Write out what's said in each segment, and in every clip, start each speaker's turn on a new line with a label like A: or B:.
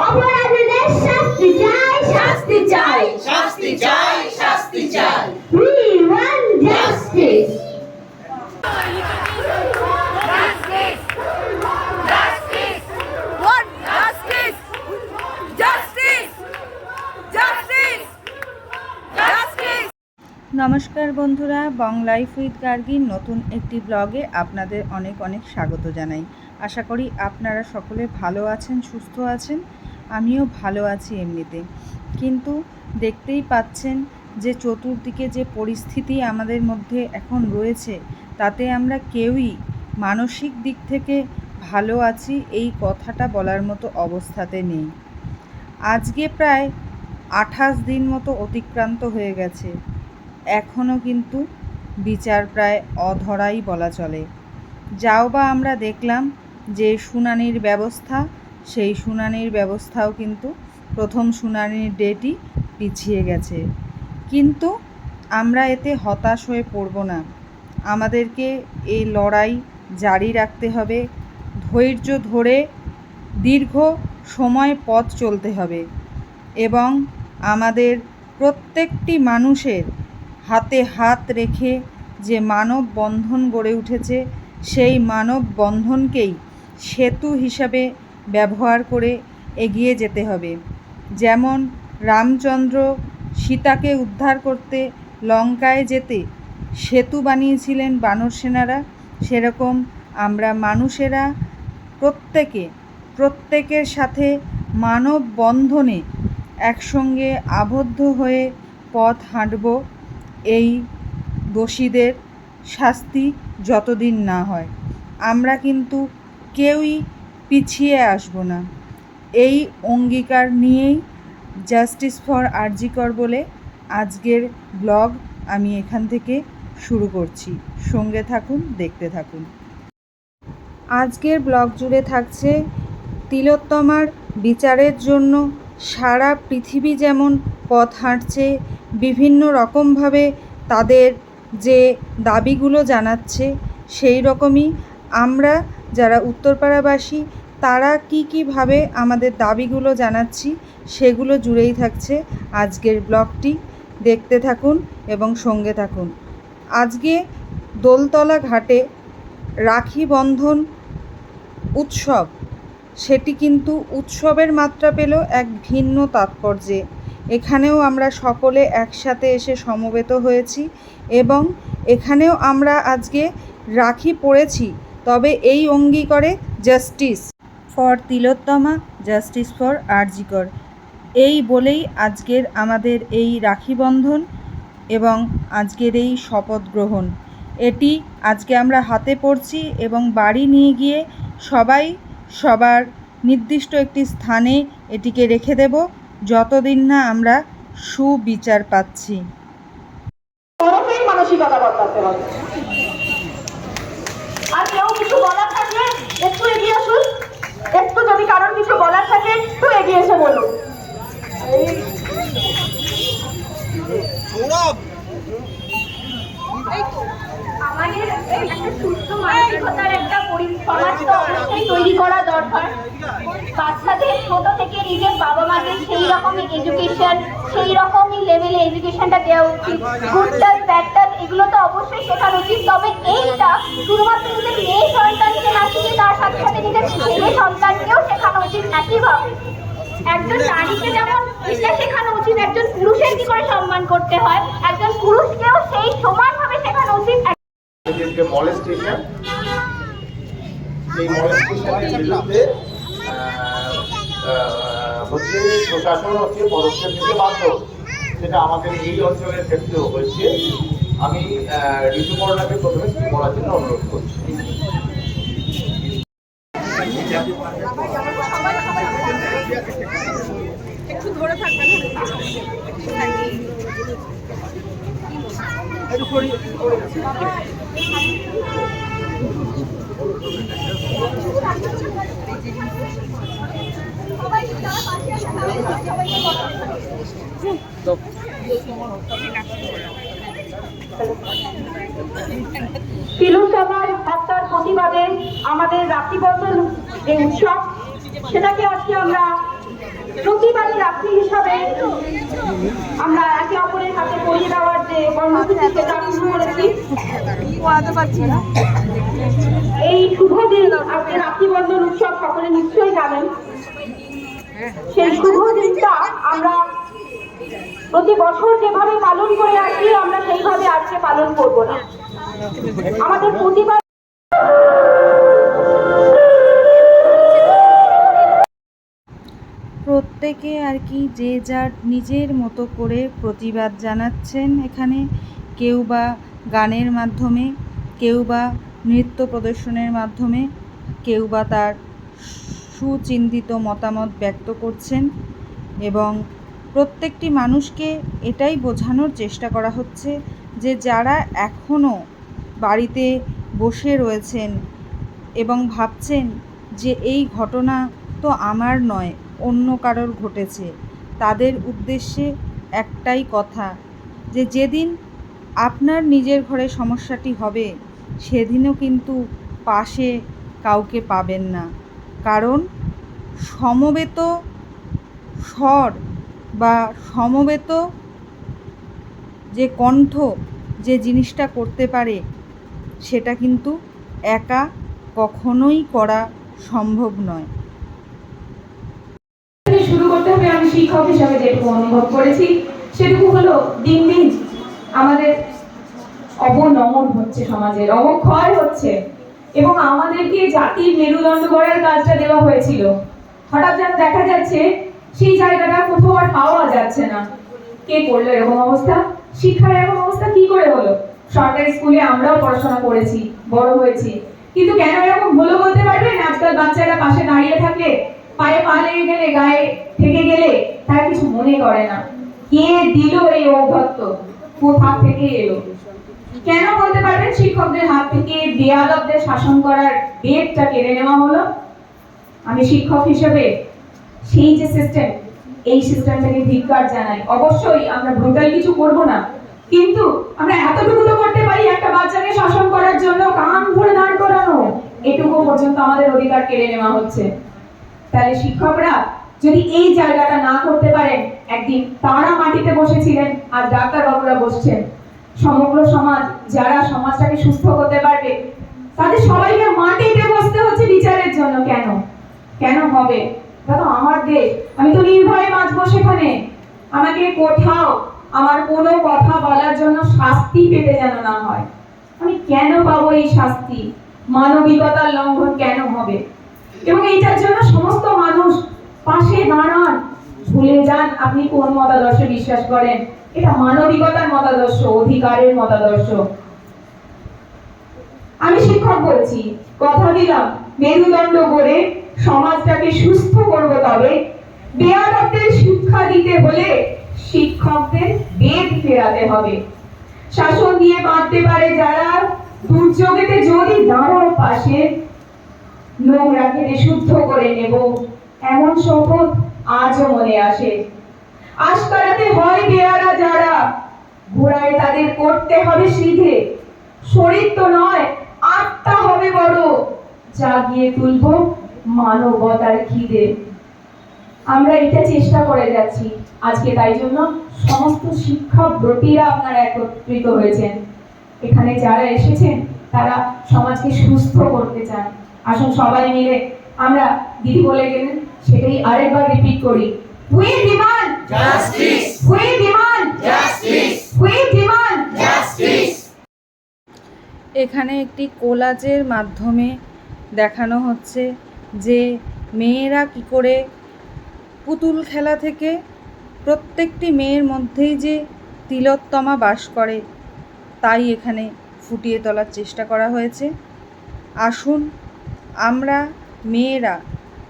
A: অপরাধীদের শাস্তি চাই
B: শাস্তি চাই শাস্তি চাই শাস্তি চাই
A: We want justice.
C: What? Justice! Justice! Justice! Justice!
D: নমস্কার বন্ধুরা বং লাইফ উইথ গার্গির নতুন একটি ব্লগে আপনাদের অনেক অনেক স্বাগত জানাই আশা করি আপনারা সকলে ভালো আছেন সুস্থ আছেন আমিও ভালো আছি এমনিতে। কিন্তু দেখতেই পাচ্ছেন যে চতুর্দিকে যে পরিস্থিতি আমাদের মধ্যে এখন রয়েছে, তাতে আমরা কেউই মানসিক দিক থেকে ভালো আছি এই কথাটা বলার মতো অবস্থাতে নেই। আজকে প্রায় আঠাশ দিন মতো অতিক্রান্ত হয়ে গেছে। এখনও কিন্তু বিচার প্রায় অধরাই বলা চলে। যাও বা আমরা দেখলাম যে শুনানির ব্যবস্থা সেই শুনানির ব্যবস্থাও কিন্তু প্রথম শুনানির ডেটই পিছিয়ে গেছে। কিন্তু আমরা এতে হতাশ হয়ে পড়ব না। আমাদেরকে এই লড়াই জারি রাখতে হবে। ধৈর্য ধরে দীর্ঘ সময় পথ চলতে হবে এবং আমাদের প্রত্যেকটি মানুষের হাতে হাত রেখে যে মানব বন্ধন গড়ে উঠেছে, সেই মানব বন্ধনকেই সেতু হিসাবে ব্যবহার করে এগিয়ে যেতে হবে। যেমন, রামচন্দ্র সীতাকে উদ্ধার করতে লঙ্কায় যেতে সেতু বানিয়েছিলেন বানর সেনারা, সেরকম আমরা মানুষেরা প্রত্যেকে, প্রত্যেকের সাথে মানব বন্ধনে একসঙ্গে আবদ্ধ হয়ে পথ হাঁটব, এই দোষীদের শাস্তি যতদিন না হয়। আমরা কিন্তু কেউই পিছিয়ে আসব না। এই অঙ্গীকার নিয়েই জাস্টিস ফর আরজিকর বলে আজকের ব্লগ আমি এখান থেকে শুরু করছি। সঙ্গে থাকুন, দেখতে থাকুন। আজকের ব্লগ জুড়ে থাকছে তিলোত্তমার বিচারের জন্য সারা পৃথিবী যেমন পথ হাঁটছে, বিভিন্ন রকমভাবে তাদের যে দাবিগুলো জানাচ্ছে, সেই রকমই আমরা যারা উত্তরপাড়াবাসী তারা কি কীভাবে আমাদের দাবিগুলো জানাচ্ছি সেগুলো জুড়েই থাকছে আজকের ব্লগটি। দেখতে থাকুন এবং সঙ্গে থাকুন। আজকে দোলতলা ঘাটে রাখি বন্ধন উৎসব, সেটি কিন্তু উৎসবের মাত্রা পেল এক ভিন্ন তাৎপর্যে। এখানেও আমরা সকলে একসাথে এসে সমবেত হয়েছি এবং এখানেও আমরা আজকে রাখি পড়েছি, তবে এই অঙ্গীকারে justice for Tilottama, justice for R G Kar. এই বলেই আজকের আমাদের এই রাখি বন্ধন এবং আজকের এই শপথ গ্রহণ। এটি আজকে আমরা হাতে পড়ছি এবং বাড়ি নিয়ে গিয়ে সবাই সবার নির্দিষ্ট একটি স্থানে এটিকে রেখে দেব, যতদিন না আমরা সুবিচার পাচ্ছি।
E: মানসিকতা আর কেউ কিছু বলার থাকলে একটু এগিয়ে আসুন একটু যদি কারোর কিছু বলার থাকে একটু এগিয়ে এসে বলুন
A: আমাদের একটা সুস্থ মানসিকতার একটা পরি- সমাজ তো অবশ্যই তৈরি করা দরকার। বাচ্চাদের ছোট থেকে নিজের বাবা মাকে সেই রকমই এডুকেশন সেই রকমই লেভেলে এডুকেশনটা দেওয়া উচিত। গুড টাচ ব্যাড টাচ এগুলো তো অবশ্যই শেখানো উচিত। তবে এইটা শুধুমাত্র নিজের মেয়ে সন্তানকে না শিখে, তার সাথে সাথে নিজের ছেলে সন্তানকেও শেখানো উচিত। একইভাবে একজন নারীকে যেমন এটা শেখানো উচিত, একজন পুরুষের কি করে সম্মান করতে হয়, একজন পুরুষকেও সেই সমানভাবে শেখানো উচিত।
F: মলেস্টেশন সেই মলেস্টেশনের বিরুদ্ধে হচ্ছে প্রশাসন হচ্ছে পদক্ষেপ নিতে বাধ্য। সেটা আমাদের এই অঞ্চলের ক্ষেত্রেও হয়েছে। আমি ঋতুপর্ণাকে প্রথমে বলার জন্য অনুরোধ করছি।
C: একটু ধরে থাকবেন
E: তিলোত্তমার হত্যার প্রতিবাদে আমাদের রাখি বন্ধন যে উৎসব সেটাকে আজকে আমরা প্রতিবারই রাত্রি হিসাবে আমরা একে অপরের হাতে পরিয়ে দেওয়ার যে শুরু করেছি। এই শুভ দিন রাখি বন্ধন উৎসব সকলে নিশ্চয়ই জানেন। সেই শুভ দিনটা আমরা প্রতি বছর যেভাবে পালন করে আসি, আমরা সেইভাবে আজকে পালন করব না। আমাদের প্রতিবার
D: প্রত্যেকে আর কি যে যার নিজের মতো করে প্রতিবাদ জানাচ্ছেন এখানে। কেউ বা গানের মাধ্যমে, কেউ বা নৃত্য প্রদর্শনের মাধ্যমে, কেউ বা তার সুচিন্তিত মতামত ব্যক্ত করছেন এবং প্রত্যেকটি মানুষকে এটাই বোঝানোর চেষ্টা করা হচ্ছে যে যারা এখনও বাড়িতে বসে রয়েছেন এবং ভাবছেন যে এই ঘটনা তো আমার নয় অন্য কারোর ঘটেছে। তাদের উদ্দেশ্যে একটাই কথা, যে যেদিন আপনার নিজের ঘরে সমস্যাটি হবে, সেদিনও কিন্তু পাশে কাউকে পাবেন না। কারণ সমবেত স্বর বা সমবেত যে কণ্ঠ যে জিনিসটা করতে পারে, সেটা কিন্তু একা কখনোই করা সম্ভব নয়।
G: হবে আমি শিক্ষক হিসাবে যেটুকু অনুভব করেছি, সেটুকু হলো দিন দিন আমাদের অবনমন হচ্ছে সমাজের, অবক্ষয় হচ্ছে। এবং আমাদেরকে জাতির মেরুদণ্ড গড়ার কাজটা দেওয়া হয়েছিল। হঠাৎ যেন দেখা যাচ্ছে সেই জায়গাটা কোথাও আর পাওয়া যাচ্ছে না। কে করল এরকম অবস্থা? শিক্ষার এরকম অবস্থা কি করে হলো? সরকারি স্কুলে আমরাও পড়াশোনা করেছি, বড় হয়েছি। কিন্তু কেন এরকম হলো বলতে পারবেন আজকাল বাচ্চারা পাশে দাঁড়িয়ে থাকলে পায়ে পা লেগে গেলে গায়ে থেকে গেলে তারা কিছু মনে করে না। কে দিল এই ঔদ্ধত্য কোথা থেকে এলো? কেন বলতে পারবেন শিক্ষকদের হাত থেকে বেয়াদবদের শাসন করার বেগটা কেড়ে নেওয়া হলো? আমি শিক্ষক হিসেবে সেই যে সিস্টেম এই সিস্টেমটাকে ধিক্কার জানাই। অবশ্যই আমরা ব্রুটাল কিছু করব না, কিন্তু আমরা এতটুকু তো করতে পারি একটা বাচ্চাকে শাসন করার জন্য, কান ধরে দাঁড় করানো। এটুকু পর্যন্ত আমাদের অধিকার কেড়ে নেওয়া হচ্ছে। তাহলে শিক্ষকরা যদি এই জায়গাটা না করতে পারেন, একদিন তারা মাটিতে বসেছিলেন আর ডাক্তারবাবুরা বসছেন। সমগ্র সমাজ, যারা সমাজটাকে সুস্থ করতে পারবে, তাদের সবাইকে মাটিতে বসতে হচ্ছে বিচারের জন্য কেন? কেন হবে? তো আমার দেশ। আমি তো নির্ভয়ে বাঁচবো সেখানে। আমাকে কোথাও আমার কোনো কথা বলার জন্য শাস্তি পেতে যেন না হয়। আমি কেন পাবো এই শাস্তি? মানবিকতার লঙ্ঘন কেন হবে? এবং এইটার জন্য সমস্ত মানুষ পাশে দাঁড়ান। ভুলে যান আপনি কোন মতাদর্শে বিশ্বাস করেন। এটা মানবিকতার মতাদর্শ, অধিকারের মতাদর্শ। আমি শিক্ষক বলছি, কথা দিলাম, মেরুদণ্ড গড়ে সমাজটাকে সুস্থ করব তবে বেয়াদবদের শিক্ষা দিতে হলে শিক্ষকদের বেদ ফেরাতে হবে। শাসন দিয়ে বাঁধতে পারে যারা, দুর্যোগেতে যদি দাঁড়াও পাশে নোংরা কেটে শুদ্ধ করে নেব। এমন শপথ আজও মনে আসে। আশ করাতে হয় বেয়ারা যারা। ঘোড়ায় তাদের করতে হবে সিধে। শরীর তো নয়, আত্মা হবে বড়। জাগিয়ে তুলব মানবতার খিদে। আমরা এটা চেষ্টা করে যাচ্ছি। আজকে তাই জন্য সমস্ত শিক্ষাব্রতীরা আপনারা একত্রিত হয়েছেন। এখানে যারা এসেছেন, তারা সমাজকে সুস্থ করতে চান। আসুন সবাই মিলে আমরা দিদি বলে গেলেন সেটাই আরেকবার রিপিট করি we demand
B: Justice!
G: We demand
B: Justice!
G: We demand
B: Justice!
D: এখানে একটি কোলাজের মাধ্যমে দেখানো হচ্ছে যে মেয়েরা কি করে পুতুল খেলা থেকে প্রত্যেকটি মেয়ের মধ্যেই যে তিলোত্তমা বাস করে, তাই এখানে ফুটিয়ে তোলার চেষ্টা করা হয়েছে আসুন, আমরা মেয়েরা,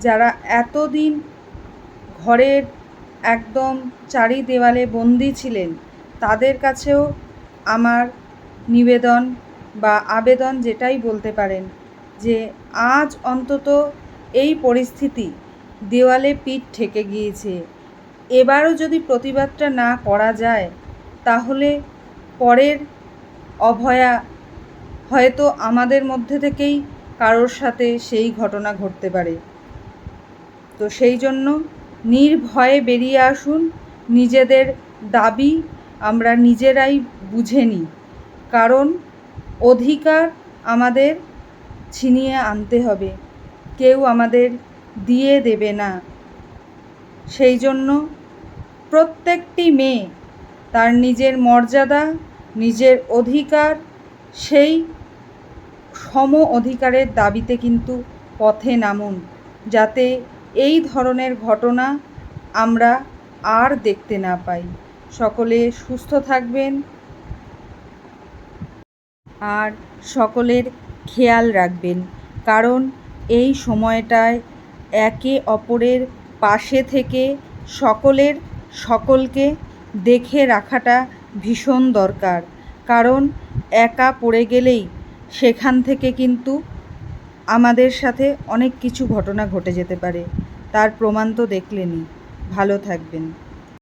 D: যারা এতদিন ঘরের একদম চারি দেওয়ালে বন্দি ছিলেন, তাদের কাছেও আমার নিবেদন বা আবেদন যেটাই বলতে পারেন যে আজ অন্তত এই পরিস্থিতি দেওয়ালে পিঠ ঠেকে গিয়েছে। এবারও যদি প্রতিবাদটা না করা যায়, তাহলে পরের অভয়া হয়তো আমাদের মধ্যে থেকেই কারোর সাথে সেই ঘটনা ঘটতে পারে। তো সেই জন্য নির্ভয়ে বেরিয়ে আসুন, নিজেদের দাবি আমরা নিজেরাই বুঝে নিই, কারণ অধিকার আমাদের ছিনিয়ে আনতে হবে, কেউ আমাদের দিয়ে দেবে না। সেই জন্য প্রত্যেকটি মেয়ে তার নিজের মর্যাদা, নিজের অধিকার, সেই সম অধিকারের দাবিতে কিন্তু পথে নামুন, যাতে এই ধরনের ঘটনা আমরা আর দেখতে না পাই। সকলে সুস্থ থাকবেন আর সকলের খেয়াল রাখবেন, কারণ এই সময়টায় একে অপরের পাশে থেকে সকলের সকলকে দেখে রাখাটা ভীষণ দরকার। কারণ একা পড়ে গেলেই সেখান থেকে কিন্তু আমাদের সাথে অনেক কিছু ঘটনা ঘটে যেতে পারে। তার প্রমাণ তো দেখলেনই। ভালো থাকবেন।